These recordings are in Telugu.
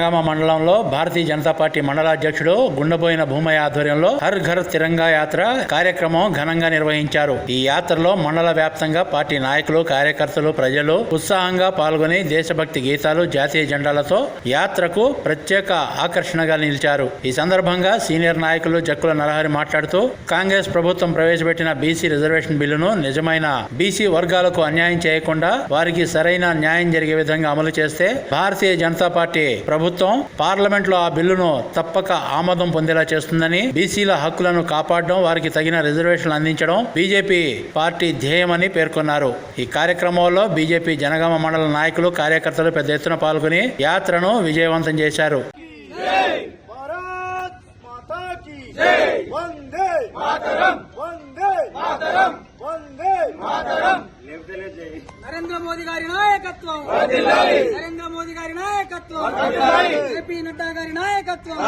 జనగామ మండలంలో భారతీయ జనతా పార్టీ మండలాధ్యక్షుడు గుండబోయిన భూమయ్య ఆధ్వర్యంలో హర్ ఘర్ తిరంగా యాత్ర కార్యక్రమం ఘనంగా నిర్వహించారు. ఈ యాత్రలో మండల వ్యాప్తంగా పార్టీ నాయకులు కార్యకర్తలు ప్రజలు ఉత్సాహంగా పాల్గొని దేశభక్తి గీతాలు జాతీయ జెండాలతో యాత్రకు ప్రత్యేక ఆకర్షణగా నిలిచారు. ఈ సందర్భంగా సీనియర్ నాయకులు జక్కుల నరహరి మాట్లాడుతూ కాంగ్రెస్ ప్రభుత్వం ప్రవేశపెట్టిన బీసీ రిజర్వేషన్ బిల్లును నిజమైన బీసీ వర్గాలకు అన్యాయం చేయకుండా వారికి సరైన న్యాయం జరిగే విధంగా అమలు చేస్తే భారతీయ జనతా పార్టీ ప్రభుత్వం ప్రభుత్వం పార్లమెంట్లో ఆ బిల్లును తప్పక ఆమోదం పొందేలా చేస్తుందని బీసీల హక్కులను కాపాడడం వారికి తగిన రిజర్వేషన్లు అందించడం బీజేపీ పార్టీ ధ్యేయమని పేర్కొన్నారు. ఈ కార్యక్రమంలో బీజేపీ జనగామ మండల నాయకులు కార్యకర్తలు పెద్ద ఎత్తున పాల్గొని యాత్రను విజయవంతం చేశారు. నరేంద్ర మోదీ గారి నాయకత్వం. మోదీ గారి నాయకత్వం. జేపీ నడ్డా గారి నాయకత్వం.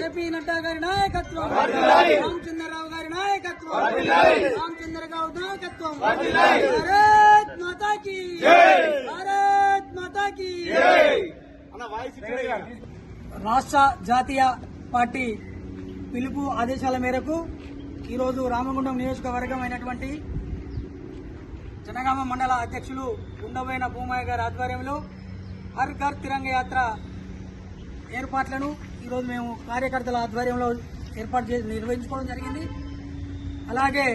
జేపీ నడ్డా గారి నాయకత్వం. రామచంద్రరావు గారి నాయకత్వం. రామచంద్రరావు నాయకత్వం. భారత్ మాతా की భారత్ మాతా की రాష్ట్ర జాతీయ పార్టీ పిలుపు ఆదేశాల మేరకు ఈరోజు రామగుండం నియోజకవర్గం అయినటువంటి జనగామ మండల అధ్యక్షులు ఉండబోయిన భూమయ్య గారి ఆధ్వర్యంలో హర్ ఘర్ తిరంగ యాత్ర ఏర్పాట్లను ఈరోజు మేము కార్యకర్తల ఆధ్వర్యంలో ఏర్పాటు చేసి నిర్వహించుకోవడం జరిగింది. అలాగే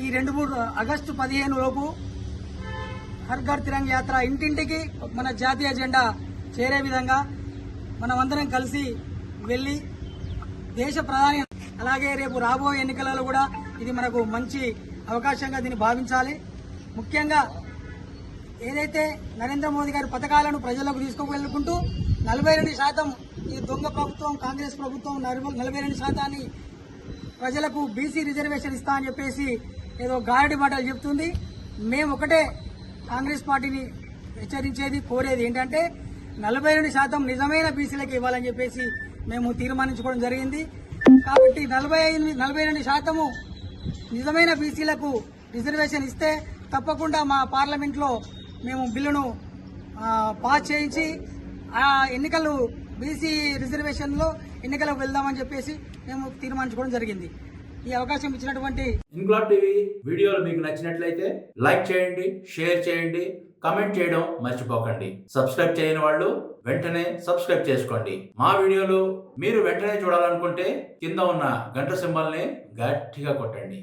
ఈ రెండు మూడు ఆగస్టు పదిహేను లోపు హర్ ఘర్ తిరంగ యాత్ర ఇంటింటికి మన జాతీయ జెండా చేరే విధంగా మనమందరం కలిసి వెళ్ళి దేశ ప్రధాని అలాగే రేపు రాబోయే ఎన్నికలలో కూడా ఇది మనకు మంచి అవకాశంగా దీన్ని భావించాలి. ముఖ్యంగా ఏదైతే నరేంద్ర మోదీ గారి పథకాలను ప్రజలకు తీసుకువెళ్ళుకుంటూ నలభై రెండు శాతం ఈ దొంగ ప్రభుత్వం కాంగ్రెస్ ప్రభుత్వం నలభై రెండు శాతాన్ని ప్రజలకు బీసీ రిజర్వేషన్ ఇస్తా అని చెప్పేసి ఏదో గారడి మాటలు చెప్తుంది. మేము ఒకటే కాంగ్రెస్ పార్టీని హెచ్చరించేది కోరేది ఏంటంటే నలభై రెండు శాతం నిజమైన బీసీలకు ఇవ్వాలని చెప్పేసి మేము తీర్మానించుకోవడం జరిగింది. కాబట్టి నలభై ఐదు నలభై రెండు శాతము నిజమైన బీసీలకు రిజర్వేషన్ ఇస్తే తప్పకుండా మా పార్లమెంట్లో మేము బిల్లును పాస్ చేయించి ఆ ఎన్నికలు బీసీ రిజర్వేషన్లో ఎన్నికలకు వెళ్దామని చెప్పేసి మేము తీర్మానించుకోవడం జరిగింది. ఈ అవకాశం ఇచ్చినటువంటి ఇంగ్లాడ్ టీవీ వీడియోలు మీకు నచ్చినట్లయితే లైక్ చేయండి షేర్ చేయండి కమెంట్ చేయడం మర్చిపోకండి. సబ్స్క్రైబ్ చేయని వాళ్ళు వెంటనే సబ్స్క్రైబ్ చేసుకోండి. మా వీడియోలు మీరు వెంటనే చూడాలనుకుంటే కింద ఉన్న గంట సింబల్ని గట్టిగా కొట్టండి.